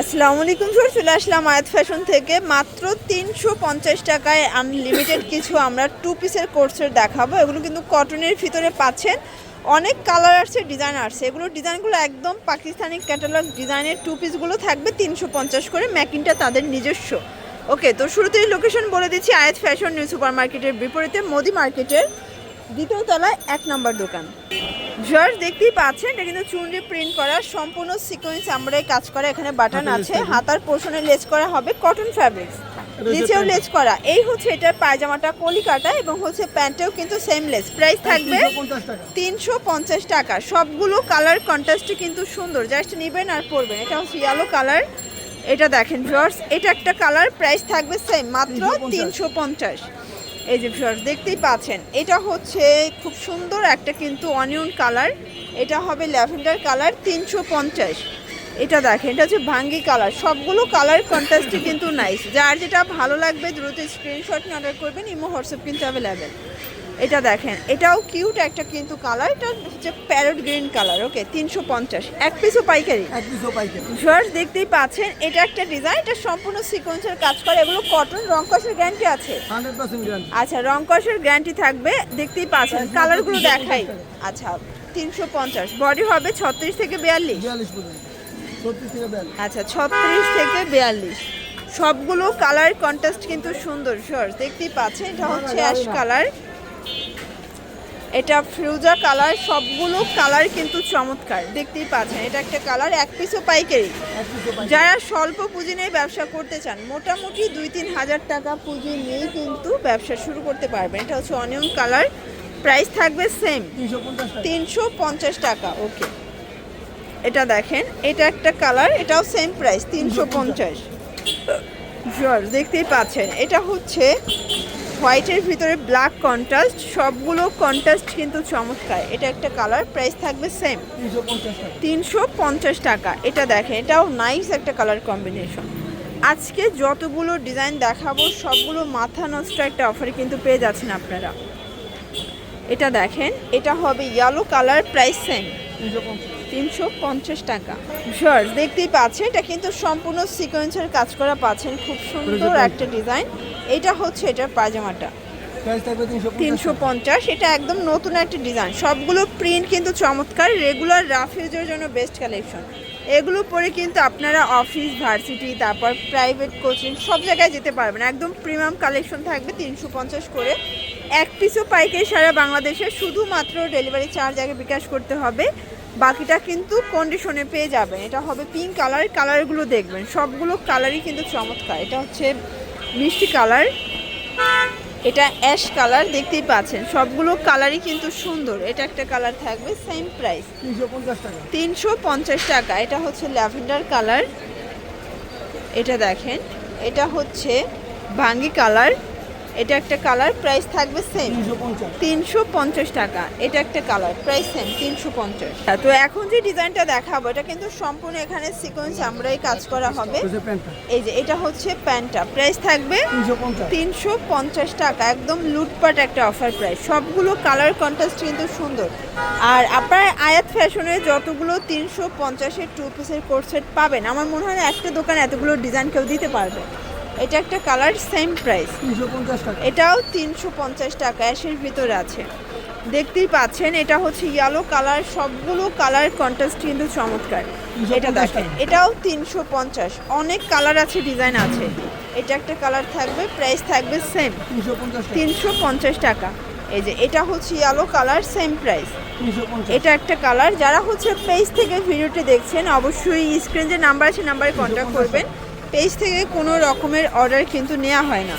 আসসালামু আলাইকুম স্যার চলে আসলাম আয়াত ফ্যাশন থেকে। মাত্র তিনশো পঞ্চাশ টাকায় আনলিমিটেড কিছু আমরা টু পিসের কোর্সের দেখাবো। এগুলো কিন্তু কটনের ভিতরে পাচ্ছেন। অনেক কালার আসছে ডিজাইন আসছে। এগুলো ডিজাইনগুলো একদম পাকিস্তানি ক্যাটালগ ডিজাইনের টু পিসগুলো থাকবে, তিনশো পঞ্চাশ করে। ম্যাকিংটা তাদের নিজস্ব। ওকে তো শুরুতেই লোকেশন বলে দিচ্ছি, আয়াত ফ্যাশন নিউ সুপার মার্কেটের বিপরীতে, মোদি মার্কেটের দ্বিতীয় তলায় এক নম্বর দোকান। জার্স দেখতেই পাচ্ছেন এটা কিন্তু চুনরি প্রিন্ট করা সম্পূর্ণ সিকোয়েন্স আমরাই কাজ করা এখানে বাটন আছে। হাতার পোর্শনে লেস করা হবে কটন ফ্যাব্রিক্স নিচেও। লেস করা। এই হচ্ছে এটার পায়জামাটা কলিকাটা এবং হচ্ছে প্যান্টেও কিন্তু সেম লেস প্রাইস থাকবে তিনশো পঞ্চাশ টাকা। সবগুলো কালার কন্ট্রাস্টে কিন্তু সুন্দর। জাস্ট নেবেন আর পরবেন। এটা হচ্ছে ইয়েলো কালার এটা দেখেন ভিউয়ার্স এটা একটা কালার প্রাইস থাকবে সেম মাত্র তিনশো পঞ্চাশ। এই যে ভিউয়ার্স দেখতেই পাচ্ছেন, এটা হচ্ছে খুব সুন্দর একটা কিন্তু অনিয়ন কালার এটা হবে ল্যাভেন্ডার কালার তিনশো পঞ্চাশ। এটা দেখেন, এটা হচ্ছে ভাঙ্গি কালার সবগুলো কালার কন্ট্রাস্টে কিন্তু নাইস যার যেটা ভালো লাগবে, দ্রুত স্ক্রিনশট নিয়ে অর্ডার করবেন, ইমো, হোয়াটসঅ্যাপ কিন্তু অ্যাভেলেবেল এটা দেখেন এটাও কিউট একটা কিন্তু কালার এটা হচ্ছে প্যারট গ্রিন কালার ওকে তিনশো পঞ্চাশ এক পিসও পাইকারি। এক পিসও পাইকারি। ভিউয়ার্স দেখতেই পাচ্ছেন এটা একটা ডিজাইন এটা সম্পূর্ণ সিকোয়েন্সের কাজ করে এগুলো কটন রং কষের গ্যারান্টি আছে। আচ্ছা রং কষের গ্যারান্টি থাকবে দেখতেই পাচ্ছেন কালারগুলো দেখাই। আচ্ছা তিনশো পঞ্চাশ বডি হবে ছত্রিশ থেকে বিয়াল্লিশ। 42 পর্যন্ত। 36 থেকে 42 আচ্ছা ছত্রিশ থেকে বিয়াল্লিশ। সবগুলো কালার কন্ট্রাস্ট কিন্তু সুন্দর শর্ট দেখতেই পাচ্ছেন এটা হচ্ছে অ্যাশ কালার এটা ফিরোজা কালার সবগুলো কালার কিন্তু চমৎকার। দেখতেই পাচ্ছেন এটা একটা কালার এক পিসও পাইকারি। যারা স্বল্প পুঁজি নিয়ে ব্যবসা করতে চান মোটামুটি দুই তিন হাজার টাকা পুঁজি নিয়ে কিন্তু ব্যবসা শুরু করতে পারবেন। এটা হচ্ছে অনিয়ন কালার প্রাইস থাকবে সেম। তিনশো পঞ্চাশ টাকা ওকে। এটা দেখেন এটা একটা কালার এটাও সেম প্রাইস তিনশো পঞ্চাশ। দেখতেই পাচ্ছেন এটা হচ্ছে হোয়াইটের ভিতরে ব্ল্যাক কন্ট্রাস্ট সবগুলো কন্ট্রাস্ট কিন্তু চমৎকার। এটা একটা কালার প্রাইস থাকবে সেম 350 তিনশো পঞ্চাশ টাকা। এটা দেখেন এটাও নাইস একটা কালার কম্বিনেশন আজকে যতগুলো ডিজাইন দেখাবো সবগুলো মাথা নষ্ট একটা অফারে কিন্তু পেয়ে যাচ্ছেন আপনারা। এটা দেখেন এটা হবে ইয়েলো কালার প্রাইস সেম তিনশো পঞ্চাশ টাকা। শর্টস দেখতেই পাচ্ছেন এটা কিন্তু সম্পূর্ণ সিকোয়েন্সের কাজ করা পাচ্ছেন। খুব সুন্দর একটা ডিজাইন এটা হচ্ছে এটার থাকবে 350 তিনশো পঞ্চাশ এটা একদম নতুন একটা ডিজাইন সবগুলো প্রিন্ট কিন্তু চমৎকার রেগুলার রাফ ইউজের জন্য বেস্ট কালেকশন এগুলো পরে কিন্তু আপনারা অফিস ভার্সিটি তারপর প্রাইভেট কোচিং সব জায়গায় যেতে পারবেন। একদম প্রিমিয়াম কালেকশন থাকবে তিনশো পঞ্চাশ করে। এক পিসও পাইকারি সারা বাংলাদেশে শুধুমাত্র ডেলিভারি চার্জ আগে বিকাশ করতে হবে। বাকিটা কিন্তু কন্ডিশনে পেয়ে যাবেন। এটা হবে পিঙ্ক কালার কালারগুলো দেখবেন। সবগুলো কালারই কিন্তু চমৎকার। এটা হচ্ছে মিষ্টি কালার। এটা অ্যাশ কালার, দেখতেই পাচ্ছেন। সবগুলো কালারই কিন্তু সুন্দর। এটা একটা কালার থাকবে সেম প্রাইস 350 টাকা তিনশো পঞ্চাশ টাকা। এটা হচ্ছে ল্যাভেন্ডার কালার। এটা দেখেন। এটা হচ্ছে ভাঙ্গি কালার। এটা একটা কালার প্রাইস থাকবে সেম 350 তিনশো পঞ্চাশ টাকা এটা একটা কালার প্রাইস সেম তিনশো পঞ্চাশ। তো এখন যে ডিজাইনটা দেখাবো এটা কিন্তু সম্পূর্ণ এখানে সিকোয়েন্স আমরাই কাজ করা হবে। এই যে এটা হচ্ছে প্যান্টটা প্রাইস থাকবে 350 তিনশো পঞ্চাশ টাকা একদম লুটপাট একটা অফার প্রাইস সবগুলো কালার কন্ট্রাস্ট কিন্তু সুন্দর। আর আপনার আয়াত ফ্যাশনে যতগুলো তিনশো পঞ্চাশের টু পিসের কোর্স সেট পাবেন আমার মনে হয় একটা দোকানে এতগুলো ডিজাইন কেউ দিতে পারবে। এটা একটা কালার সেম প্রাইস এটাও তিনশো পঞ্চাশ টাকা অ্যাশের ভিতরে আছে। দেখতেই পাচ্ছেন এটা হচ্ছে ইয়েলো কালার সবগুলো কালার কন্ট্রাস্ট কিন্তু চমৎকার। এটা দেখেন এটাও তিনশো পঞ্চাশ। অনেক কালার আছে ডিজাইন আছে। এটা একটা কালার থাকবে প্রাইস থাকবে সেম তিনশো পঞ্চাশ টাকা। এই যে এটা হচ্ছে ইয়েলো কালার সেম প্রাইস এটা একটা কালার যারা হচ্ছে পেজ থেকে ভিডিওটি দেখছেন অবশ্যই স্ক্রিন যে নাম্বার আছে নাম্বারে কন্ট্যাক্ট করবেন। পেজ থেকে কোনো রকমের অর্ডার কিন্তু নেওয়া হয় না।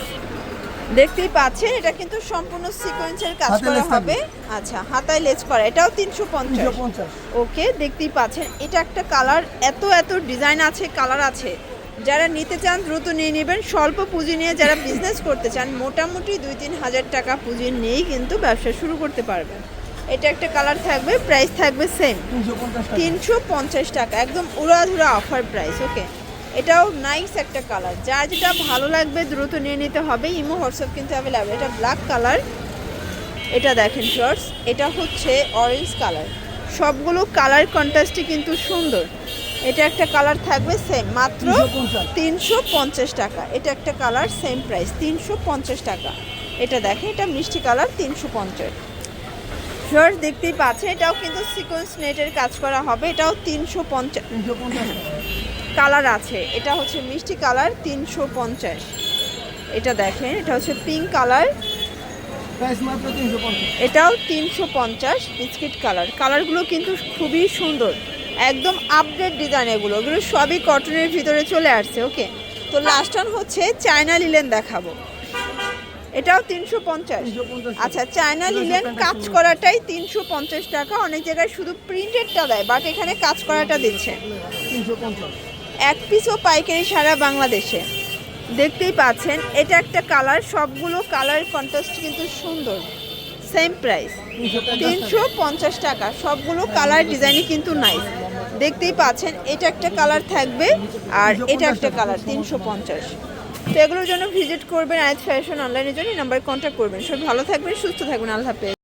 দেখতেই পাচ্ছেন এটা কিন্তু সম্পূর্ণ সিকোয়েন্সের কাজ করা হবে। আচ্ছা হাতায় লেজ করা এটাও তিনশো পঞ্চাশ। ওকে দেখতেই পাচ্ছেন এটা একটা কালার এত এত ডিজাইন আছে কালার আছে। যারা নিতে চান দ্রুত নিয়ে নেবেন স্বল্প পুঁজি নিয়ে যারা বিজনেস করতে চান মোটামুটি দুই তিন হাজার টাকা পুঁজি নিয়েই কিন্তু ব্যবসা শুরু করতে পারবেন। এটা একটা কালার থাকবে প্রাইস থাকবে সেম তিনশো পঞ্চাশ টাকা। একদম উড়াধুরা অফার প্রাইস ওকে এটাও নাইস একটা কালার যার যেটা ভালো লাগবে দ্রুত নিয়ে নিতে হবে। ইমো হোয়াটসঅ্যাপ কিন্তু অ্যাভেলেবেল এটা ব্ল্যাক কালার এটা দেখেন শর্টস এটা হচ্ছে অরেঞ্জ কালার সবগুলো কালার কন্ট্রাস্টই কিন্তু সুন্দর। এটা একটা কালার থাকবে সেম মাত্র তিনশো পঞ্চাশ টাকা। এটা একটা কালার সেম প্রাইস তিনশো পঞ্চাশ টাকা। এটা দেখেন, এটা মিষ্টি কালার তিনশো পঞ্চাশ। শর্ট দেখতেই পাচ্ছেন, এটাও কিন্তু সিকোয়েন্স নেটের কাজ করা হবে। এটাও তিনশো পঞ্চাশ। কালার আছে। এটা হচ্ছে মিষ্টি কালার তিনশো পঞ্চাশ। এটা দেখেন এটা হচ্ছে পিঙ্ক কালার। এটাও তিনশো পঞ্চাশ বিস্কিট কালার। কালারগুলো কিন্তু খুবই সুন্দর। একদম আপডেট ডিজাইন এগুলো। এগুলো সবই কটনের ভিতরে চলে আসছে ওকে তো লাস্ট ওয়ান হচ্ছে চায়না লিলেন দেখাবো। এটাও তিনশো পঞ্চাশ। তিনশো পঞ্চাশ আচ্ছা চায়না লিলেন কাজ করাটাই তিনশো পঞ্চাশ টাকা। অনেক জায়গায় শুধু প্রিন্টেডটা দেয় বাট এখানে কাজ করাটা দিচ্ছে। তিনশো পঞ্চাশ। এক পিসও পাইকারি সারা বাংলাদেশে। দেখতেই পাচ্ছেন, এটা একটা কালার, সবগুলো কালার কন্ট্রাস্ট কিন্তু সুন্দর। সেম প্রাইস তিনশো পঞ্চাশ টাকা, সবগুলো কালার ডিজাইনই কিন্তু নাইস দেখতেই পাচ্ছেন, এটা একটা কালার থাকবে আর এটা একটা কালার, তিনশো পঞ্চাশ। তো এগুলোর জন্য ভিজিট করবেন, আয়াত ফ্যাশন অনলাইনের জন্য নাম্বার কন্ট্যাক্ট করবেন। সব ভালো থাকবেন, সুস্থ থাকবেন, আল্লাহ হাফেজ।